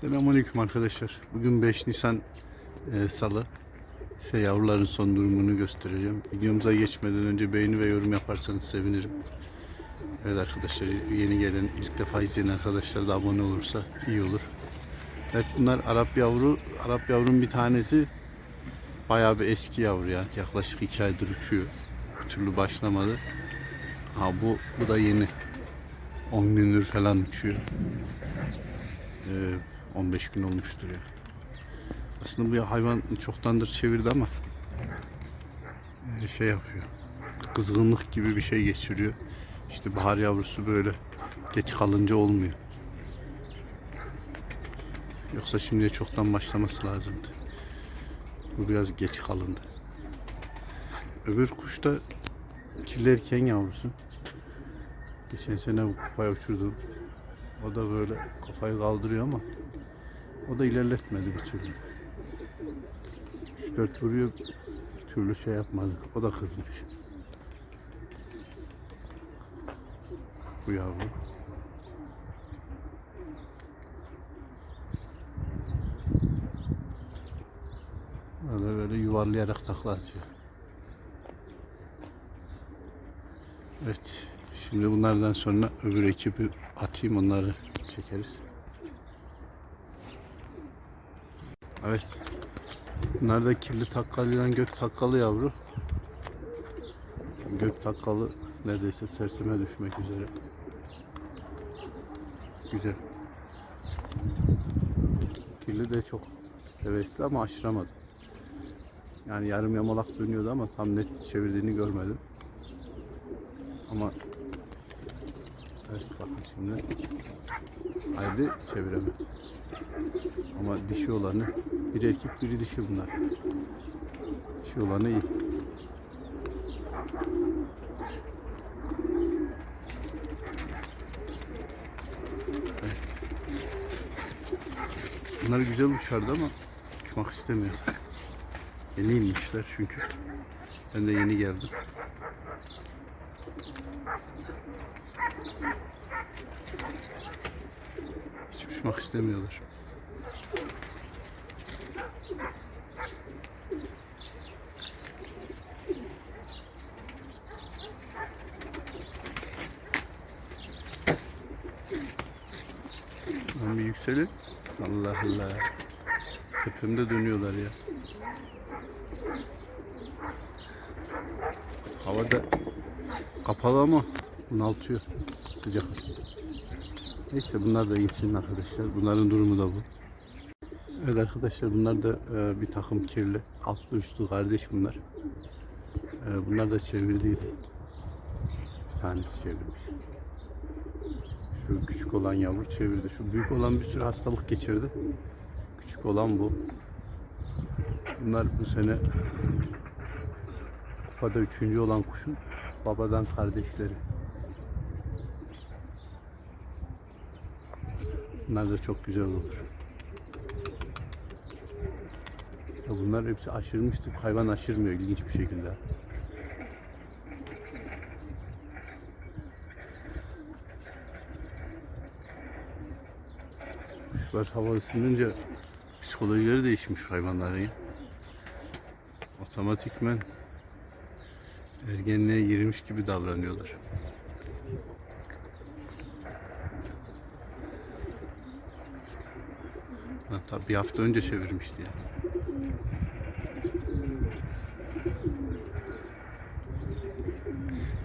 Selamünaleyküm arkadaşlar. Bugün 5 Nisan e, Salı. Size yavruların son durumunu göstereceğim. Videomuza geçmeden önce beğeni ve yorum yaparsanız sevinirim. Evet arkadaşlar yeni gelen ilk defa izleyen arkadaşlar da abone olursa iyi olur. Evet bunlar Arap yavru. Arap yavrunun bir tanesi bayağı bir eski yavru ya. Yaklaşık 2 aydır uçuyor. Bir türlü başlamadı. Ha bu bu da yeni. 10 gündür falan uçuyor. Ee, 15 gün olmuştur ya. Aslında bu hayvan çoktandır çevirdi ama e, şey yapıyor. Kızgınlık gibi bir şey geçiriyor. İşte bahar yavrusu böyle geç kalınca olmuyor. Yoksa şimdiye çoktan başlaması lazımdı. Bu biraz geç kalındı. Öbür kuş da kirlerken yavrusu. Geçen sene bu kupaya uçurdum. O da böyle kafayı kaldırıyor ama o da ilerletmedi bir türlü. 3-4 vuruyor bir türlü şey yapmadı. O da kızmış. Bu yavru. Böyle böyle yuvarlayarak takla atıyor. Evet. Şimdi bunlardan sonra öbür ekibi atayım onları çekeriz. Evet. Bunlar da kirli takkalıyla gök takkalı yavru. Gök takkalı neredeyse serseme düşmek üzere. Güzel. Kirli de çok hevesli ama aşıramadı. Yani yarım yamalak dönüyordu ama tam net çevirdiğini görmedim. Ama Evet bakın şimdi Haydi çeviremedi. Ama dişi olanı bir erkek biri dişi bunlar. Dişi olanı iyi. Evet. Bunlar güzel uçardı ama uçmak istemiyor. Yeni inmişler çünkü. Ben de yeni geldim. Hiç uçmak istemiyorlar. Yükselin. Allah Allah. Tepemde dönüyorlar ya. Havada kapalı ama bunaltıyor. Sıcak. Neyse bunlar da insin arkadaşlar. Bunların durumu da bu. Evet arkadaşlar bunlar da e, bir takım kirli. Aslı üstü kardeş bunlar. E, bunlar da çevirdiydi. Bir tanesi çevirmiş. Şu küçük olan yavru çevirdi. Şu büyük olan bir sürü hastalık geçirdi. Küçük olan bu. Bunlar bu sene kupada üçüncü olan kuşun babadan kardeşleri. Bunlar da çok güzel olur. Ya bunlar hepsi aşırmıştı. Hayvan aşırmıyor ilginç bir şekilde. Kuşlar hava ısınınca psikolojileri değişmiş hayvanların. Otomatikmen ergenliğe girmiş gibi davranıyorlar. Ha, tabii bir hafta önce çevirmişti ya.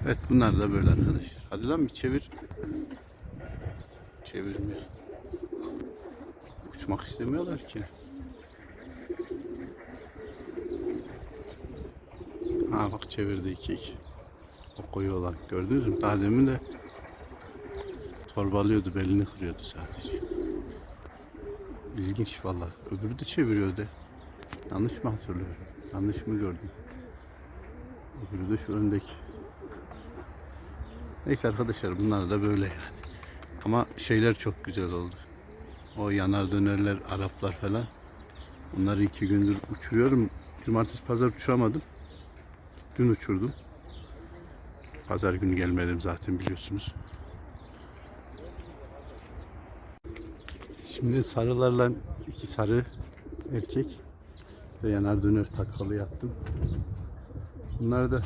Evet bunlar da böyle arkadaşlar. Hadi lan bir çevir. Çevirmiyor. Uçmak istemiyorlar ki. Ha bak çevirdi iki iki. O koyu olan gördünüz mü? Daha demin de torbalıyordu belini kırıyordu sadece. İlginç vallahi. Öbürü de çeviriyordu. Yanlış mı hatırlıyorum? Yanlış mı gördüm? Öbürü de şu öndeki. Neyse arkadaşlar bunlar da böyle yani. Ama şeyler çok güzel oldu. O yanar dönerler, Araplar falan. Onları iki gündür uçuruyorum. Cumartesi pazar uçuramadım. Dün uçurdum. Pazar günü gelmedim zaten biliyorsunuz. Şimdi sarılarla iki sarı erkek ve yanar döner takkalı yattım. Bunları da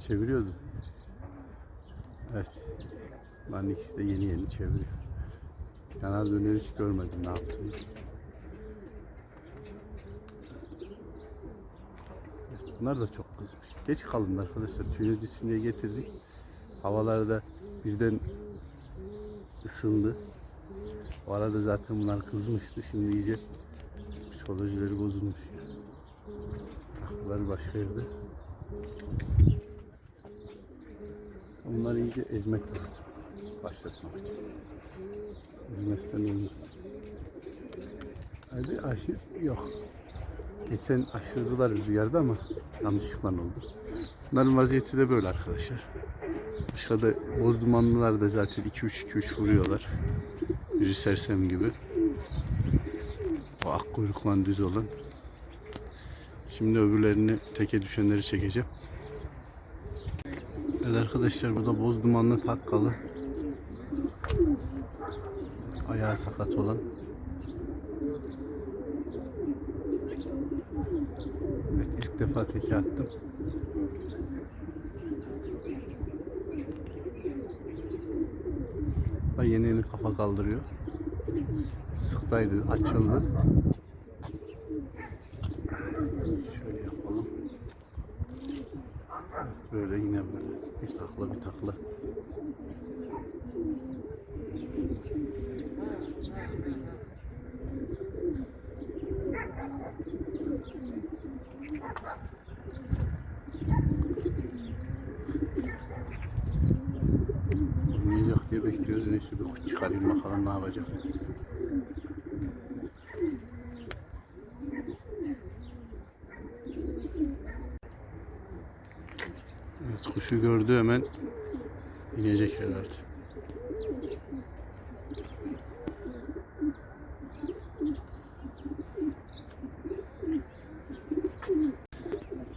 çeviriyordu. Evet. Ben ikisi de yeni yeni çeviriyor. Yanar döner hiç görmedim ne yaptığını. Evet, bunlar da çok kızmış. Geç kalın arkadaşlar. Tüyünü diye getirdik. Havalarda birden ısındı. O arada zaten bunlar kızmıştı. Şimdi iyice psikolojileri bozulmuş. Akılları başka yerde. Onları iyice ezmek lazım. Başlatmak için. Ezmezsen olmaz. Hadi aşır yok. Geçen aşırdılar rüzgarda ama yanlışlıkla oldu. Bunların vaziyeti de böyle arkadaşlar. Başka da boz dumanlılar da zaten 2-3-2-3 vuruyorlar. Biri sersem gibi. O ak kuyruklan düz olan. Şimdi öbürlerini teke düşenleri çekeceğim. Evet arkadaşlar bu da boz dumanlı takkalı. Ayağı sakat olan. Evet ilk defa teke attım. Daha yeni yeni kafa kaldırıyor. Sıktaydı, açıldı. Şöyle yapalım. Böyle yine böyle. Bir takla bir takla. Oynayacak diye bekliyoruz. Neyse bir kuş çıkarayım bakalım ne yapacak. Evet kuşu gördü hemen inecek herhalde.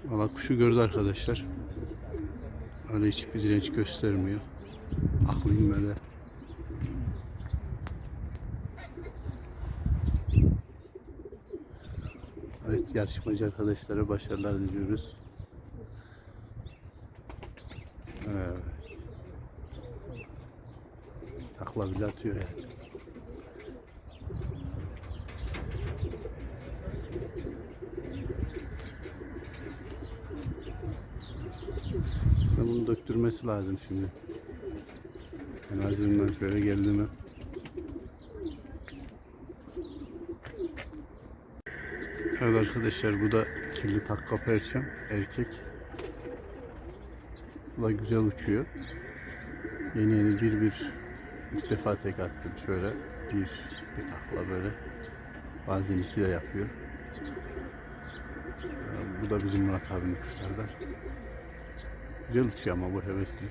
Valla kuşu gördü arkadaşlar. Öyle hiçbir direnç göstermiyor. Aklı inmedi. Evet yarışmacı arkadaşlara başarılar diliyoruz. Evet. Takla bile atıyor yani. Döktürmesi lazım şimdi. En azından şöyle geldi mi? Evet arkadaşlar bu da kirli takka perçem erkek. Bu da güzel uçuyor. Yeni yeni bir bir ilk defa tek attım şöyle bir bir takla böyle. Bazen iki de yapıyor. Bu da bizim Murat abinin kuşlardan. Güzel uçuyor ama bu hevesli.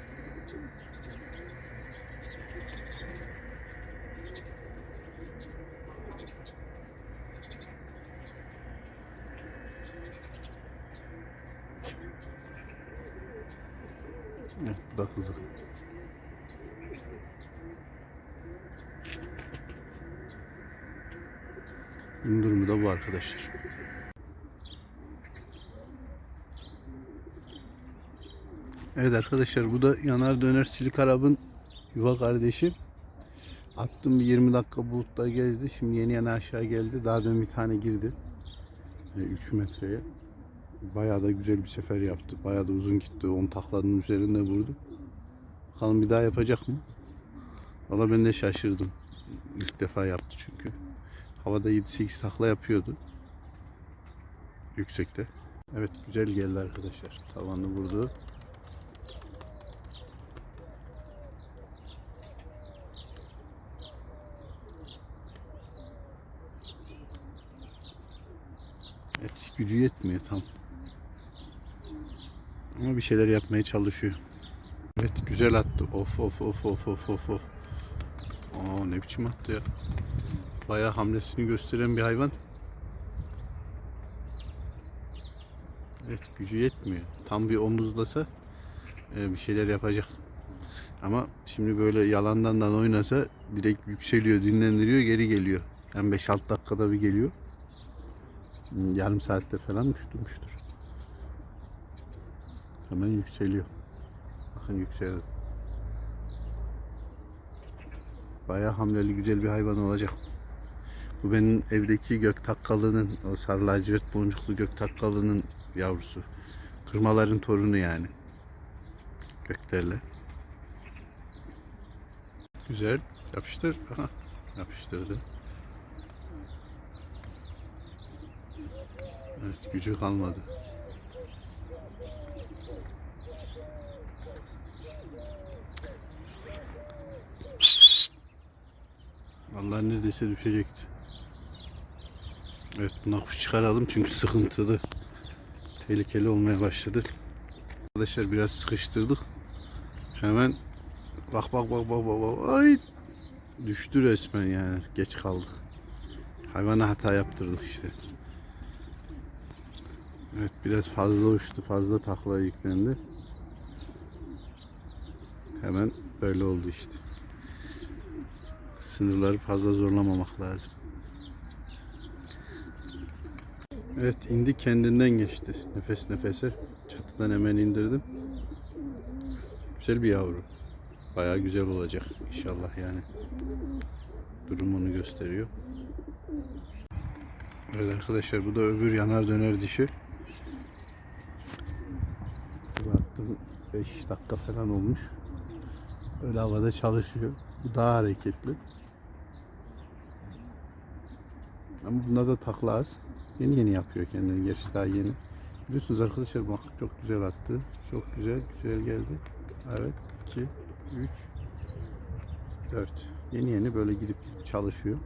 Evet bu da kızı. Durumu da bu arkadaşlar. Evet arkadaşlar bu da yanar döner silik arabın yuva kardeşi. Attım bir 20 dakika bulutta gezdi. Şimdi yeni yana aşağı geldi. Daha dün bir tane girdi. 3 metreye. Bayağı da güzel bir sefer yaptı. Bayağı da uzun gitti. 10 taklanın üzerinde vurdu. Bakalım bir daha yapacak mı? Valla ben de şaşırdım. İlk defa yaptı çünkü. Havada 7-8 takla yapıyordu. Yüksekte. Evet güzel geldi arkadaşlar. Tavanı vurdu. Evet gücü yetmiyor tam. Ama bir şeyler yapmaya çalışıyor. Evet güzel attı. Of of of of of of of. Aa ne biçim attı ya. Bayağı hamlesini gösteren bir hayvan. Evet gücü yetmiyor. Tam bir omuzlasa e, bir şeyler yapacak. Ama şimdi böyle yalandan da oynasa direkt yükseliyor, dinlendiriyor, geri geliyor. Yani 5-6 dakikada bir geliyor. Yarım saatte falan uçturmuştur. Hemen yükseliyor. Bakın yükseldi. Bayağı hamleli güzel bir hayvan olacak. Bu benim evdeki gök takkalının, o sarı lacivert boncuklu gök takkalının yavrusu. Kırmaların torunu yani. Göklerle. Güzel. Yapıştır. Aha, yapıştırdı. Evet, gücü kalmadı. Vallahi neredeyse düşecekti. Evet buna çıkaralım çünkü sıkıntılı. Tehlikeli olmaya başladı. Arkadaşlar biraz sıkıştırdık. Hemen bak bak bak bak bak bak. Ay düştü resmen yani. Geç kaldık. Hayvana hata yaptırdık işte. Evet biraz fazla uçtu. Fazla takla yüklendi. Hemen böyle oldu işte. Sınırları fazla zorlamamak lazım. Evet indi kendinden geçti. Nefes nefese. Çatıdan hemen indirdim. Güzel bir yavru. Bayağı güzel olacak inşallah yani. Durumunu gösteriyor. Evet arkadaşlar bu da öbür yanar döner dişi. 5 dakika falan olmuş. Öyle havada çalışıyor. Bu daha hareketli. Ama bunlar da takla az. Yeni yeni yapıyor kendini. Gerçi daha yeni. Biliyorsunuz arkadaşlar bak çok güzel attı. Çok güzel, güzel geldi. Evet. 2, 3, 4. Yeni yeni böyle gidip çalışıyor.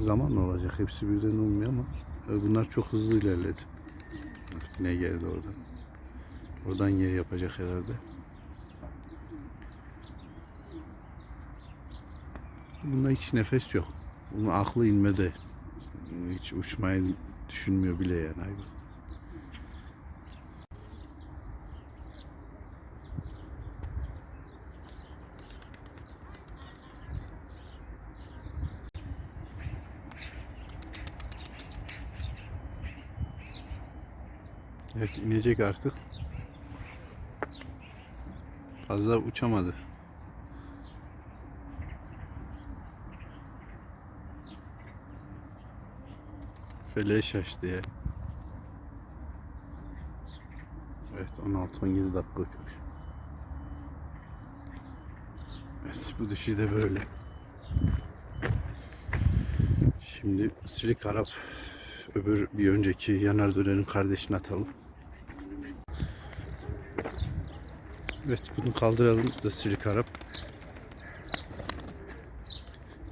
Zamanla olacak. Hepsi birden olmuyor ama bunlar çok hızlı ilerledi. Ne geldi oradan. Oradan yer yapacak herhalde. Bunda hiç nefes yok. Bunun aklı inmede. Hiç uçmayı düşünmüyor bile yani hayvan. Evet inecek artık. Fazla uçamadı. Feleğe şaştı ya. Evet 16-17 dakika uçmuş. Evet bu dişi de böyle. Şimdi Silik Arap öbür bir önceki yanar dönerin kardeşini atalım. Evet bunu kaldıralım da Silik Arap.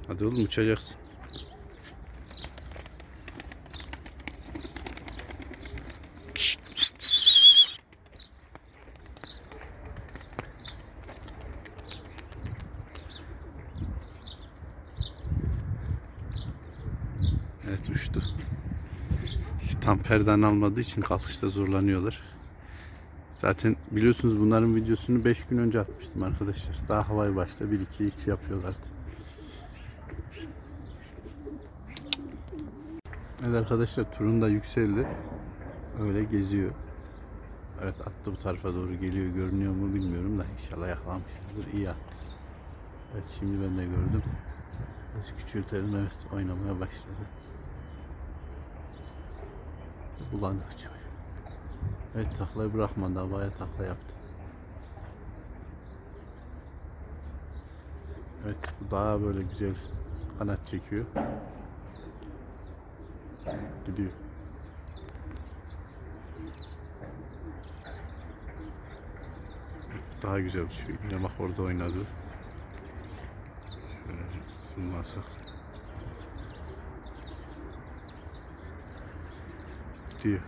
Hadi oğlum uçacaksın. Evet uçtu. İşte tam perden almadığı için kalkışta zorlanıyorlar. Zaten biliyorsunuz bunların videosunu 5 gün önce atmıştım arkadaşlar. Daha havayı başta 1 2 3 yapıyorlardı. Evet arkadaşlar turun da yükseldi. Öyle geziyor. Evet attı bu tarafa doğru geliyor. Görünüyor mu bilmiyorum da inşallah yakalamışızdır. İyi attı. Evet şimdi ben de gördüm. Biraz küçültelim evet oynamaya başladı. Bulanık çıkıyor. Evet taklayı bırakmadı havaya takla yaptı. Evet bu daha böyle güzel kanat çekiyor. Gidiyor. Daha güzel uçuyor. Yine bak orada oynadı. Şöyle sunmasak. Gidiyor.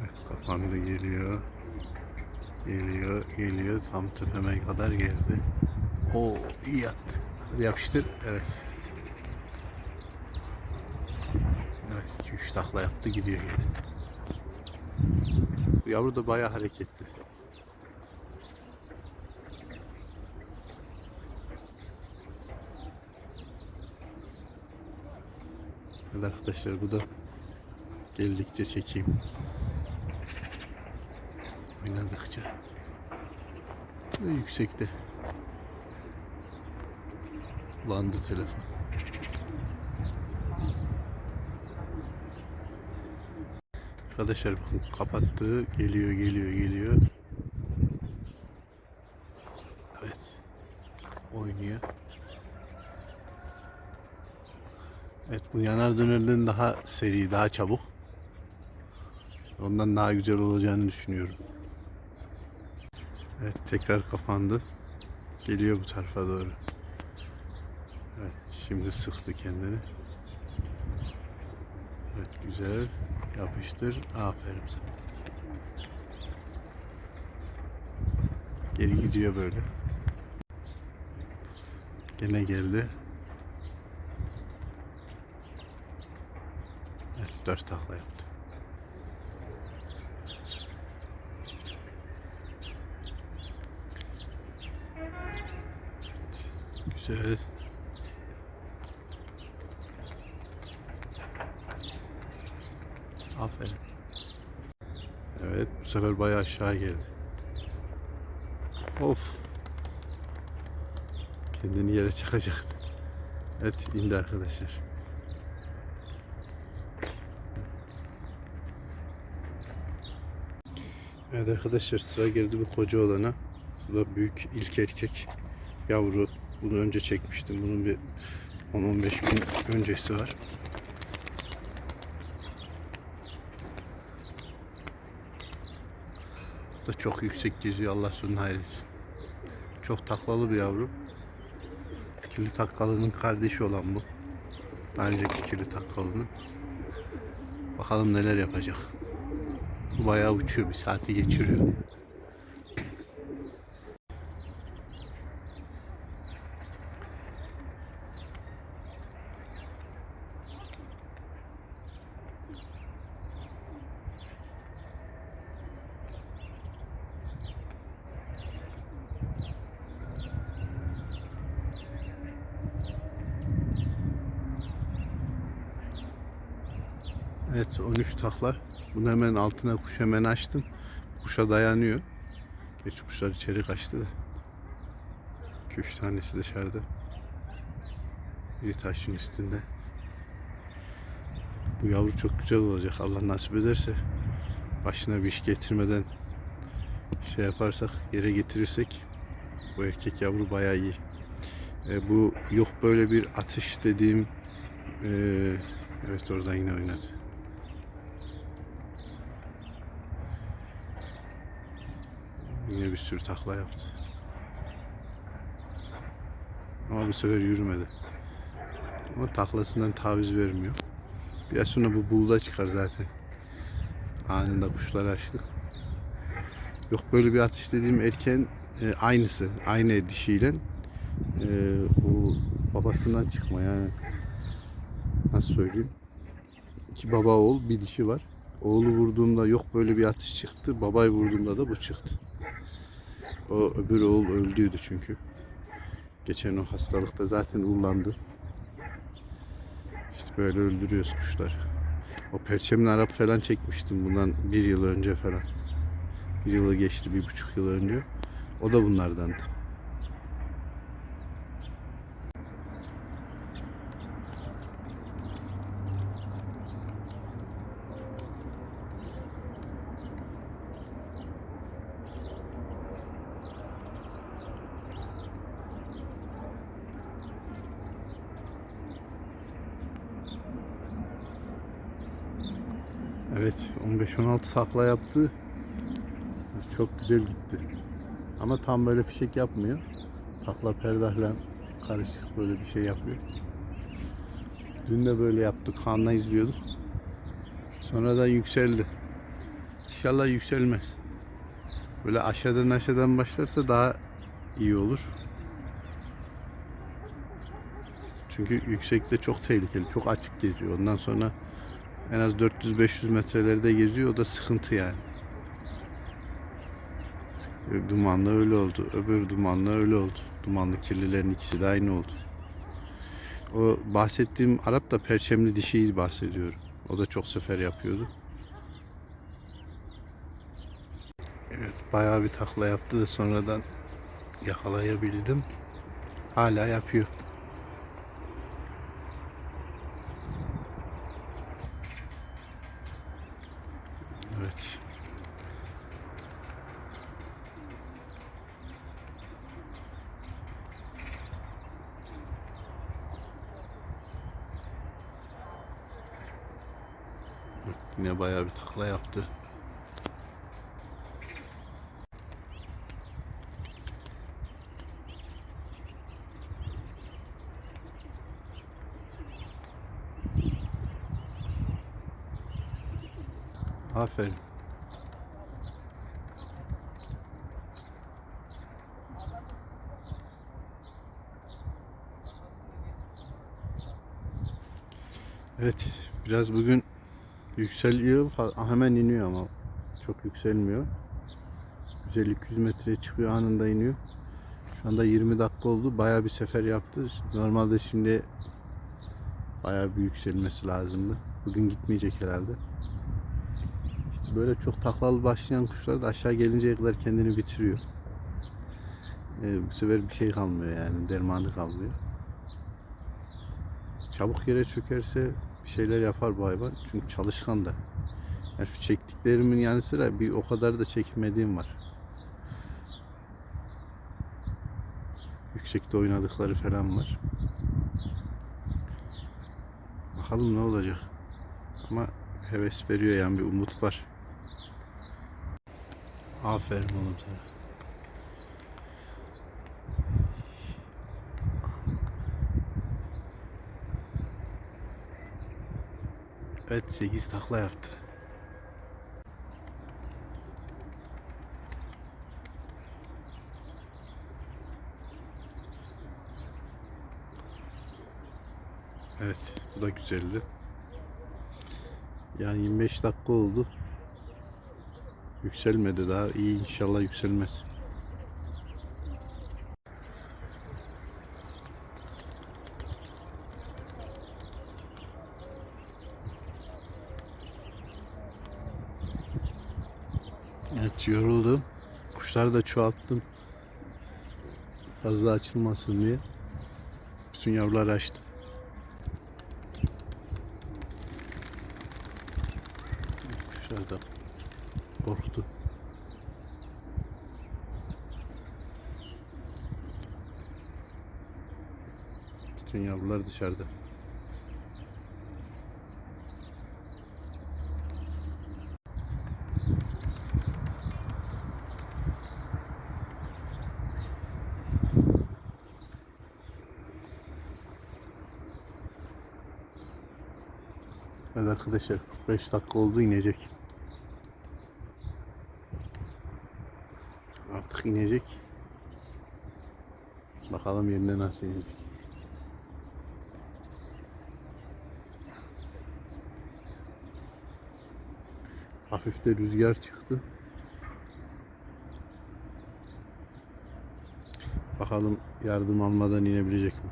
Evet kapandı geliyor. Tepeme kadar geldi. Oo iyi attı. Hadi yapıştır. Evet. Evet 2-3 takla yaptı gidiyor geri. Bu yavru da bayağı hareketli. Evet arkadaşlar bu da geldikçe çekeyim. Oynadıkça. Ve yüksekte. Landı telefon. Arkadaşlar bakın kapattı. Geliyor geliyor geliyor. Evet. Oynuyor. Evet bu yanar dönerden daha seri, daha çabuk. Ondan daha güzel olacağını düşünüyorum. Evet tekrar kapandı. Geliyor bu tarafa doğru. Evet şimdi sıktı kendini. Evet güzel. Yapıştır. Aferin sana. Geri gidiyor böyle. Gene geldi. Evet dört takla yaptı. Güzel. Aferin. Evet bu sefer bayağı aşağı geldi. Of. Kendini yere çakacaktı. Evet indi arkadaşlar. Evet arkadaşlar sıra geldi bu koca olana. Bu da büyük ilk erkek yavru. Bunu önce çekmiştim. Bunun bir 10-15 gün öncesi var. Da çok yüksek geziyor. Allah sonunu hayretsin. Çok taklalı bir yavru. Kirli takkalının kardeşi olan bu. Daha önceki kirli takkalının. Bakalım neler yapacak. Bu bayağı uçuyor. Bir saati geçiriyor. Evet 13 takla. Hemen altına kuş hemen açtım. Kuşa dayanıyor. Geç kuşlar içeri kaçtı da. 2-3 tanesi dışarıda. Biri taşın üstünde. Bu yavru çok güzel olacak. Allah nasip ederse başına bir iş getirmeden şey yaparsak, yere getirirsek bu erkek yavru bayağı iyi. E, bu yok böyle bir atış dediğim e, evet oradan yine oynadı. Yine bir sürü takla yaptı. Ama bu sefer yürümedi. Ama taklasından taviz vermiyor. Biraz sonra bu bulda çıkar zaten. Anında kuşları açtık. Yok böyle bir atış dediğim erken e, aynısı. Aynı dişiyle e, o babasından çıkma yani. Nasıl söyleyeyim? İki baba oğul bir dişi var. Oğlu vurduğumda yok böyle bir atış çıktı. Babayı vurduğumda da bu çıktı. O öbür oğul öldüydü çünkü. Geçen o hastalıkta zaten uğurlandı. İşte böyle öldürüyoruz kuşları. O perçemli Arap falan çekmiştim bundan bir yıl önce falan. Bir yılı geçti, bir buçuk yıl önce. O da bunlardandı. Evet 15-16 takla yaptı. Çok güzel gitti. Ama tam böyle fişek yapmıyor. Takla perdahla karışık böyle bir şey yapıyor. Dün de böyle yaptık. Han'la izliyorduk. Sonradan yükseldi. İnşallah yükselmez. Böyle aşağıdan aşağıdan başlarsa daha iyi olur. Çünkü yüksekte çok tehlikeli. Çok açık geziyor. Ondan sonra en az 400-500 metrelerde geziyor. O da sıkıntı yani. E, Dumanlı öyle oldu. Öbür dumanlı öyle oldu. Dumanlı kirlilerin ikisi de aynı oldu. O bahsettiğim Arap da perçemli dişiyi bahsediyorum. O da çok sefer yapıyordu. Evet bayağı bir takla yaptı da sonradan yakalayabildim. Hala yapıyor. Evet. Evet, Yine bayağı bir takla yaptı. Aferin. Evet, biraz bugün yükseliyor, hemen iniyor ama çok yükselmiyor. 150-200 metreye çıkıyor anında iniyor. Şu anda 20 dakika oldu. Bayağı bir sefer yaptı. Normalde şimdi bayağı bir yükselmesi lazımdı. Bugün gitmeyecek herhalde. Böyle çok taklalı başlayan kuşlar da aşağı gelinceye kadar kendini bitiriyor. Ee, bu sefer bir şey kalmıyor yani dermanı kalmıyor. Çabuk yere çökerse bir şeyler yapar bu hayvan. Çünkü çalışkan da. Yani şu çektiklerimin yanı sıra bir o kadar da çekmediğim var. Yüksekte oynadıkları falan var. Bakalım ne olacak. Ama heves veriyor yani bir umut var. Aferin oğlum sana. Evet 8 takla yaptı. Evet bu da güzeldi. Yani 25 dakika oldu. Yükselmedi daha iyi inşallah yükselmez. Evet yoruldum. Kuşları da çoğalttım. Fazla açılmasın diye. Bütün yavruları açtım. Kuşlar da korktu. Dışarıda. Evet arkadaşlar 45 dakika oldu inecek. Artık inecek. Bakalım yerine nasıl inecek. Hafif de rüzgar çıktı. Bakalım yardım almadan inebilecek mi?